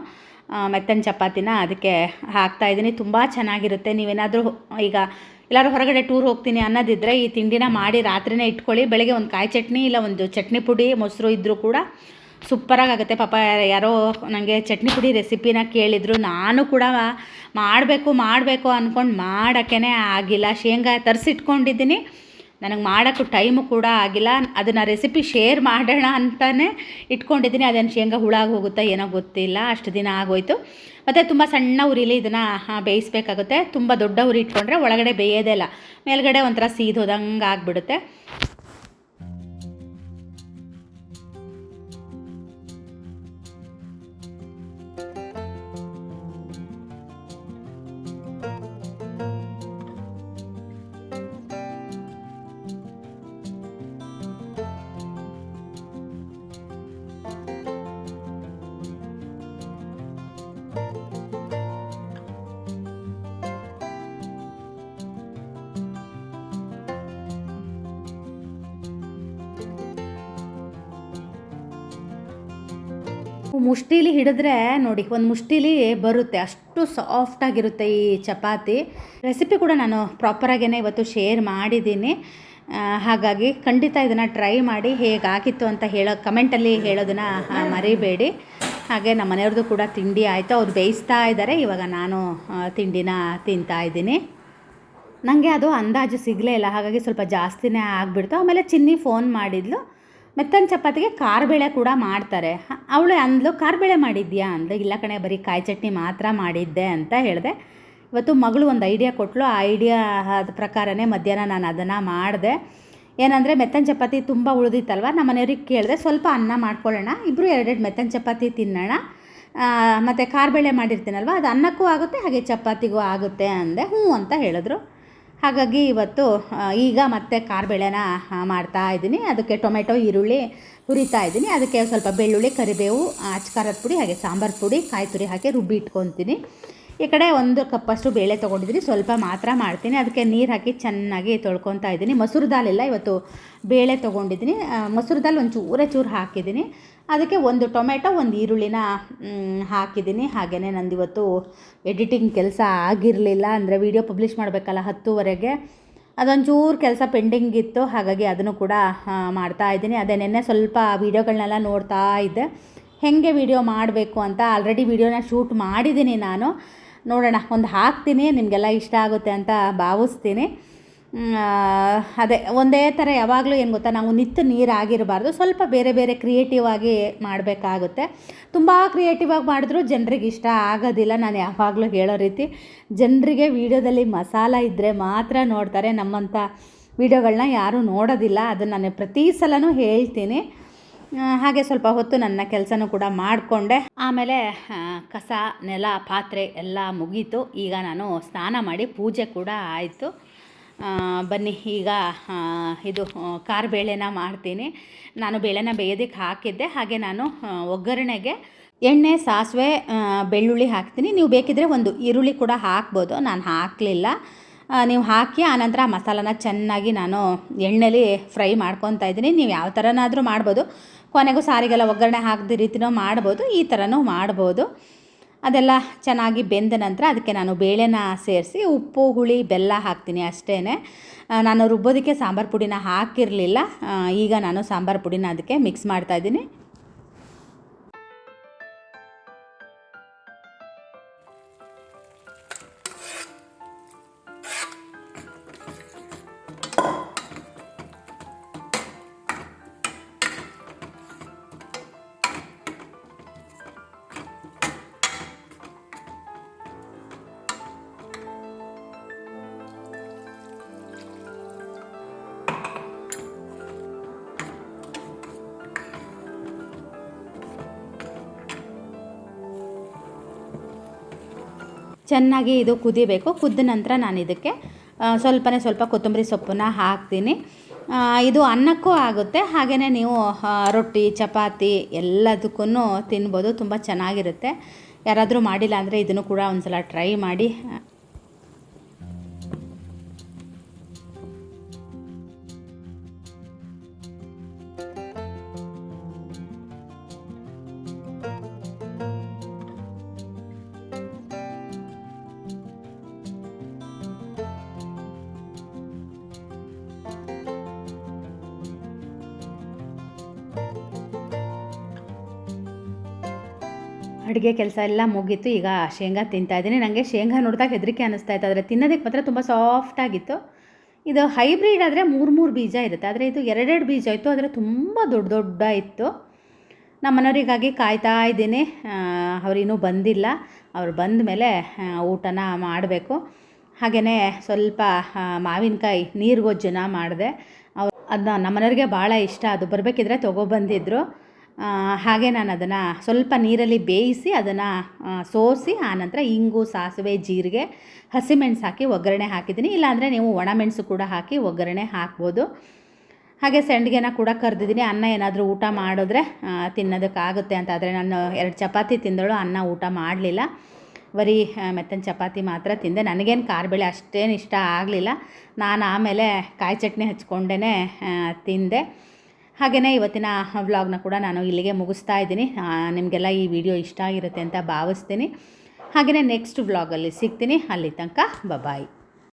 Speaker 2: ಮೆತ್ತನ ಚಪಾತಿನ ಅದಕ್ಕೆ ಹಾಕ್ತಾಯಿದ್ದೀನಿ ತುಂಬ ಚೆನ್ನಾಗಿರುತ್ತೆ. ನೀವೇನಾದರೂ ಈಗ ಎಲ್ಲರೂ ಹೊರಗಡೆ ಟೂರ್ ಹೋಗ್ತೀನಿ ಅನ್ನೋದಿದ್ದರೆ ಈ ತಿಂಡಿನ ಮಾಡಿ ರಾತ್ರಿನೇ ಇಟ್ಕೊಳ್ಳಿ. ಬೆಳಗ್ಗೆ ಒಂದು ಕಾಯಿ ಚಟ್ನಿ ಇಲ್ಲ ಒಂದು ಚಟ್ನಿ ಪುಡಿ ಮೊಸರು ಇದ್ದರೂ ಕೂಡ ಸೂಪರಾಗುತ್ತೆ ಪಾಪ ಯಾರೋ ನನಗೆ ಚಟ್ನಿ ಪುಡಿ ರೆಸಿಪಿನ ಕೇಳಿದರು. ನಾನು ಕೂಡ ಮಾಡಬೇಕು ಮಾಡಬೇಕು ಅಂದ್ಕೊಂಡು ಮಾಡೋಕ್ಕೇ ಆಗಿಲ್ಲ. ಶೇಂಗಾ ತರಿಸಿಟ್ಕೊಂಡಿದ್ದೀನಿ. ನನಗೆ ಮಾಡೋಕ್ಕೂ ಟೈಮು ಕೂಡ ಆಗಿಲ್ಲ. ಅದನ್ನು ರೆಸಿಪಿ ಶೇರ್ ಮಾಡೋಣ ಅಂತಲೇ ಇಟ್ಕೊಂಡಿದ್ದೀನಿ. ಅದನ್ನು ಶೇಂಗಾ ಹುಳಾಗಿ ಹೋಗುತ್ತಾ ಏನೋ ಗೊತ್ತಿಲ್ಲ. ಅಷ್ಟು ದಿನ ಆಗೋಯ್ತು. ಮತ್ತು ತುಂಬ ಸಣ್ಣ ಉರಿಲಿ ಇದನ್ನು ಬೇಯಿಸ್ಬೇಕಾಗುತ್ತೆ. ತುಂಬ ದೊಡ್ಡ ಉರಿ ಇಟ್ಕೊಂಡ್ರೆ ಒಳಗಡೆ ಬೇಯೋದೇ ಇಲ್ಲ. ಮೇಲ್ಗಡೆ ಒಂಥರ ಸೀದೋದಂಗೆ ಆಗಿಬಿಡುತ್ತೆ ಮುಷ್ಟಿಲಿ ಹಿಡಿದ್ರೆ ನೋಡಿ, ಒಂದು ಮುಷ್ಟಿಲಿ ಬರುತ್ತೆ, ಅಷ್ಟು ಸಾಫ್ಟಾಗಿರುತ್ತೆ ಈ ಚಪಾತಿ. ರೆಸಿಪಿ ಕೂಡ ನಾನು ಪ್ರಾಪರಾಗೇ ಇವತ್ತು ಶೇರ್ ಮಾಡಿದ್ದೀನಿ. ಹಾಗಾಗಿ ಖಂಡಿತ ಇದನ್ನು ಟ್ರೈ ಮಾಡಿ ಹೇಗಾಗಿತ್ತು ಅಂತ ಹೇಳೋ ಕಮೆಂಟಲ್ಲಿ ಹೇಳೋದನ್ನು ಮರಿಬೇಡಿ. ಹಾಗೆ ನಮ್ಮ ಮನೆಯವ್ರದ್ದು ಕೂಡ ತಿಂಡಿ ಆಯಿತು, ಅವ್ರು ಬೇಯಿಸ್ತಾ ಇದ್ದಾರೆ ಇವಾಗ ನಾನು ತಿಂಡಿನ ತಿಂತಾ ಇದ್ದೀನಿ. ನನಗೆ ಅದು ಅಂದಾಜು ಸಿಗಲೇ ಇಲ್ಲ, ಹಾಗಾಗಿ ಸ್ವಲ್ಪ ಜಾಸ್ತಿನೇ ಆಗಿಬಿಡ್ತು. ಆಮೇಲೆ ಚಿನ್ನಿ ಫೋನ್ ಮಾಡಿದ್ಲು. ಮೆತ್ತನ ಚಪಾತಿಗೆ ಕಾರ್ಬೇಳೆ ಕೂಡ ಮಾಡ್ತಾರೆ. ಅವಳು ಅಂದ್ಲು ಖಾರಬೇಳೆ ಮಾಡಿದ್ಯಾ? ಅಂದ್ಲು, ಇಲ್ಲ ಕಣೆ, ಬರೀ ಕಾಯಿ ಚಟ್ನಿ ಮಾತ್ರ ಮಾಡಿದ್ದೆ, ಅಂತ ಹೇಳಿದೆ. ಇವತ್ತು ಮಗಳು ಒಂದು ಐಡಿಯಾ ಕೊಟ್ಟಳು ಆ ಐಡಿಯಾ ಪ್ರಕಾರನೇ ಮಧ್ಯಾಹ್ನ ನಾನು ಅದನ್ನು ಮಾಡಿದೆ. ಏನಂದರೆ, ಮೆತ್ತನ ಚಪಾತಿ ತುಂಬ ಉಳಿದಿತ್ತಲ್ವ? ನಮ್ಮ ಮನೆಯವ್ರಿಗೆ ಕೇಳಿದೆ, ಸ್ವಲ್ಪ ಅನ್ನ ಮಾಡ್ಕೊಳ್ಳೋಣ ಇಬ್ಬರು ಎರಡೆರಡು ಮೆತ್ತನ ಚಪಾತಿ ತಿನ್ನೋಣ. ಮತ್ತು ಖಾರಬೇಳೆ ಮಾಡಿರ್ತೀನಲ್ವ? ಅದು ಅನ್ನಕ್ಕೂ ಆಗುತ್ತೆ, ಹಾಗೆ ಚಪಾತಿಗೂ ಆಗುತ್ತೆ, ಅಂದೆ. ಹ್ಞೂ, ಅಂತ ಹೇಳಿದ್ರು. ಹಾಗಾಗಿ ಇವತ್ತು ಈಗ ಮತ್ತೆ ಖಾರಬೇಳೆನ ಬೆಳೆನ ಮಾಡ್ತಾ ಇದ್ದೀನಿ. ಅದಕ್ಕೆ ಟೊಮೆಟೊ, ಈರುಳ್ಳಿ ಹುರಿತಾ ಇದ್ದೀನಿ. ಅದಕ್ಕೆ ಸ್ವಲ್ಪ ಬೆಳ್ಳುಳ್ಳಿ, ಕರಿಬೇವು ಅಚ್ಕಾರದ ಪುಡಿ, ಹಾಗೆ ಸಾಂಬಾರು ಪುಡಿ, ಕಾಯಿ ತುರಿ ಹಾಕಿ ರುಬ್ಬಿ ಇಟ್ಕೊತೀನಿ. ಈ ಕಡೆ ಒಂದು ಕಪ್ಪಷ್ಟು ಬೇಳೆ ತೊಗೊಂಡಿದ್ದೀನಿ. ಸ್ವಲ್ಪ ಮಾತ್ರ ಮಾಡ್ತೀನಿ. ಅದಕ್ಕೆ ನೀರು ಹಾಕಿ ಚೆನ್ನಾಗಿ ತೊಳ್ಕೊತಾ ಇದ್ದೀನಿ. ಮೊಸರು ದಾಲಿಲ್ಲ ಇವತ್ತು ಬೇಳೆ ತೊಗೊಂಡಿದ್ದೀನಿ. ಮೊಸರು ದಾಲ್ ಒಂದು ಚೂರೇ ಚೂರು ಹಾಕಿದ್ದೀನಿ. ಅದಕ್ಕೆ ಒಂದು ಟೊಮೆಟೊ, ಒಂದು ಈರುಳ್ಳಿನ ಹಾಕಿದ್ದೀನಿ. ಹಾಗೆಯೇ ನಂದು ಇವತ್ತು ಎಡಿಟಿಂಗ್ ಕೆಲಸ ಆಗಿರಲಿಲ್ಲ. ಅಂದರೆ ವಿಡಿಯೋ ಪಬ್ಲಿಷ್ ಮಾಡಬೇಕಲ್ಲ ಹತ್ತುವರೆಗೆ. ಅದೊಂಚೂರು ಕೆಲಸ ಪೆಂಡಿಂಗ್ ಇತ್ತು. ಹಾಗಾಗಿ ಅದನ್ನು ಕೂಡ ಮಾಡ್ತಾ ಇದ್ದೀನಿ. ಅದೇ ನಿನ್ನೆ ಸ್ವಲ್ಪ ವೀಡಿಯೋಗಳನ್ನೆಲ್ಲ ನೋಡ್ತಾ ಇದ್ದೆ. ಹೇಗೆ ವಿಡಿಯೋ ಮಾಡಬೇಕು ಅಂತ. ಆಲ್ರೆಡಿ ವಿಡಿಯೋನ ಶೂಟ್ ಮಾಡಿದ್ದೀನಿ ನಾನು. ನೋಡೋಣ, ಒಂದು ಹಾಕ್ತೀನಿ, ನಿಮಗೆಲ್ಲ ಇಷ್ಟ ಆಗುತ್ತೆ ಅಂತ ಭಾವಿಸ್ತೀನಿ. ಅದೇ, ಒಂದೇ ಥರ ಯಾವಾಗಲೂ ಏನು ಗೊತ್ತಾ, ನಾವು ನಿತ್ಯ ನೀರು ಆಗಿರಬಾರ್ದು ಸ್ವಲ್ಪ ಬೇರೆ ಬೇರೆ ಕ್ರಿಯೇಟಿವ್ ಆಗಿ ಮಾಡಬೇಕಾಗುತ್ತೆ. ತುಂಬ ಕ್ರಿಯೇಟಿವ್ ಆಗಿ ಮಾಡಿದ್ರೂ ಜನರಿಗೆ ಇಷ್ಟ ಆಗೋದಿಲ್ಲ, ನಾನು ಯಾವಾಗಲೂ ಹೇಳೋ ರೀತಿ. ಜನರಿಗೆ ವೀಡಿಯೋದಲ್ಲಿ ಮಸಾಲ ಇದ್ದರೆ ಮಾತ್ರ ನೋಡ್ತಾರೆ, ನಮ್ಮಂಥ ವೀಡಿಯೋಗಳನ್ನ ಯಾರೂ ನೋಡೋದಿಲ್ಲ. ಅದನ್ನು ನಾನು ಪ್ರತಿ ಸಲನೂ ಹೇಳ್ತೀನಿ. ಹಾಗೆ ಸ್ವಲ್ಪ ಹೊತ್ತು ನನ್ನ ಕೆಲಸನೂ ಕೂಡ ಮಾಡಿಕೊಂಡೆ. ಆಮೇಲೆ ಕಸ, ನೆಲ, ಪಾತ್ರೆ ಎಲ್ಲ ಮುಗೀತು. ಈಗ ನಾನು ಸ್ನಾನ ಮಾಡಿ ಪೂಜೆ ಕೂಡ ಆಯಿತು. ಬನ್ನಿ, ಈಗ ಇದು ಖಾರ ಬೇಳೆನ ಮಾಡ್ತೀನಿ. ನಾನು ಬೇಳೆನ ಬೇಯೋದಕ್ಕೆ ಹಾಕಿದ್ದೆ. ಹಾಗೆ ನಾನು ಒಗ್ಗರಣೆಗೆ ಎಣ್ಣೆ, ಸಾಸಿವೆ ಬೆಳ್ಳುಳ್ಳಿ ಹಾಕ್ತೀನಿ. ನೀವು ಬೇಕಿದ್ರೆ ಒಂದು ಈರುಳ್ಳಿ ಕೂಡ ಹಾಕ್ಬೋದು. ನಾನು ಹಾಕಲಿಲ್ಲ. ನೀವು ಹಾಕಿ ಆನಂತರ ಆ ಮಸಾಲಾನ ಚೆನ್ನಾಗಿ ನಾನು ಎಣ್ಣೆಲಿ ಫ್ರೈ ಮಾಡ್ಕೊತಾ ಇದ್ದೀನಿ. ನೀವು ಯಾವ ಥರನಾದರೂ ಮಾಡ್ಬೋದು. ಕೊನೆಗೂ ಸಾರಿಗೆಲ್ಲ ಒಗ್ಗರಣೆ ಹಾಕಿದ ರೀತಿನೂ ಮಾಡ್ಬೋದು. ಈ ಥರನೂ ಮಾಡ್ಬೋದು. ಅದೆಲ್ಲ ಚೆನ್ನಾಗಿ ಬೆಂದ ನಂತರ ಅದಕ್ಕೆ ನಾನು ಬೇಳೆನ ಸೇರಿಸಿ ಉಪ್ಪು, ಹುಳಿ, ಬೆಲ್ಲ ಹಾಕ್ತೀನಿ ಅಷ್ಟೇ ನಾನು ರುಬ್ಬೋದಕ್ಕೆ ಸಾಂಬಾರು ಪುಡಿನ ಹಾಕಿರಲಿಲ್ಲ. ಈಗ ನಾನು ಸಾಂಬಾರು ಪುಡಿನ ಅದಕ್ಕೆ ಮಿಕ್ಸ್ ಮಾಡ್ತಾಯಿದ್ದೀನಿ ಚೆನ್ನಾಗಿ ಇದು ಕುದಿಬೇಕು. ಕುದ್ದ ನಂತರ ನಾನು ಇದಕ್ಕೆ ಸ್ವಲ್ಪನೇ ಸ್ವಲ್ಪ ಕೊತ್ತಂಬರಿ ಸೊಪ್ಪನ್ನ ಹಾಕ್ತೀನಿ. ಇದು ಅನ್ನಕ್ಕೂ ಆಗುತ್ತೆ. ಹಾಗೆಯೇ ನೀವು ರೊಟ್ಟಿ, ಚಪಾತಿ ಎಲ್ಲದಕ್ಕೂ ತಿನ್ಬೋದು. ತುಂಬ ಚೆನ್ನಾಗಿರುತ್ತೆ. ಯಾರಾದರೂ ಮಾಡಿಲ್ಲ ಅಂದರೆ ಇದನ್ನು ಕೂಡ ಒಂದು ಸಲ ಟ್ರೈ ಮಾಡಿ. ಅಡುಗೆ ಕೆಲಸ ಎಲ್ಲ ಮುಗೀತು. ಈಗ ಶೇಂಗಾ ತಿಂತಾ ಇದ್ದೀನಿ. ನನಗೆ ಶೇಂಗಾ ನೋಡಿದಾಗ ಹೆದರಿಕೆ ಅನ್ನಿಸ್ತಾ ಇತ್ತು. ಆದರೆ ತಿನ್ನೋದಕ್ಕೆ ಮಾತ್ರ ತುಂಬ ಸಾಫ್ಟಾಗಿತ್ತು ಇದು ಹೈಬ್ರಿಡ್ ಆದರೆ ಮೂರು ಮೂರು ಬೀಜ ಇರುತ್ತೆ. ಆದರೆ ಇದು ಎರಡೆರಡು ಬೀಜ ಇತ್ತು. ಆದರೆ ತುಂಬ ದೊಡ್ಡ ದೊಡ್ಡ ಇತ್ತು. ನಮ್ಮ ಮನೆಯವರಿಗಾಗಿ ಕಾಯ್ತಾ ಇದ್ದೀನಿ. ಅವರಿನ್ನೂ ಬಂದಿಲ್ಲ. ಅವ್ರು ಬಂದ ಮೇಲೆ ಊಟನ ಮಾಡಬೇಕು. ಹಾಗೆಯೇ ಸ್ವಲ್ಪ ಮಾವಿನಕಾಯಿ ಮಾವಿನಕಾಯಿ ನೀರುಗೊಜ್ಜನ ಮಾಡಿದೆ. ಅವ್ರು ಅದನ್ನ ನಮ್ಮ ಮನೆಯವ್ರಿಗೆ ಭಾಳ ಇಷ್ಟ. ಅದು ಬರಬೇಕಿದ್ರೆ ತೊಗೊಬಂದಿದ್ರು ಹಾಗೆ ನಾನು ಅದನ್ನು ಸ್ವಲ್ಪ ನೀರಲ್ಲಿ ಬೇಯಿಸಿ ಅದನ್ನು ಸೋಸಿ ಆನಂತರ ಇಂಗು, ಸಾಸಿವೆ, ಜೀರಿಗೆ, ಹಸಿಮೆಣಸು ಹಾಕಿ ಒಗ್ಗರಣೆ ಹಾಕಿದ್ದೀನಿ. ಇಲ್ಲಾಂದರೆ ನೀವು ಒಣಮೆಣಸು ಕೂಡ ಹಾಕಿ ಒಗ್ಗರಣೆ ಹಾಕ್ಬೋದು. ಹಾಗೆ ಸಂಡಿಗೆನ ಕೂಡ ಕರೆದಿದ್ದೀನಿ. ಅನ್ನ ಏನಾದರೂ ಊಟ ಮಾಡಿದ್ರೆ ತಿನ್ನೋದಕ್ಕಾಗುತ್ತೆ ಅಂತ ಆದರೆ ನಾನು ಎರಡು ಚಪಾತಿ ತಿಂದಳು, ಅನ್ನ ಊಟ ಮಾಡಲಿಲ್ಲ. ಬರೀ ಮೆತ್ತನ ಚಪಾತಿ ಮಾತ್ರ ತಿಂದೆ. ನನಗೇನು ಖಾರಬೇಳೆ ಅಷ್ಟೇನು ಇಷ್ಟ ಆಗಲಿಲ್ಲ. ನಾನು ಆಮೇಲೆ ಕಾಯಿ ಚಟ್ನಿ ಹಚ್ಕೊಂಡೇ ತಿಂದೆ. ಹಾಗೆಯೇ ಇವತ್ತಿನ ವ್ಲಾಗ್ನ ಕೂಡ ನಾನು ಇಲ್ಲಿಗೆ ಮುಗಿಸ್ತಾ ಇದ್ದೀನಿ. ನಿಮಗೆಲ್ಲ ಈ ವಿಡಿಯೋ ಇಷ್ಟ ಆಗಿರುತ್ತೆ ಅಂತ ಭಾವಿಸ್ತೀನಿ. ಹಾಗೆಯೇ ನೆಕ್ಸ್ಟ್ ವ್ಲಾಗಲ್ಲಿ ಸಿಗ್ತೀನಿ. ಅಲ್ಲಿ ತನಕ ಬಬಾಯ್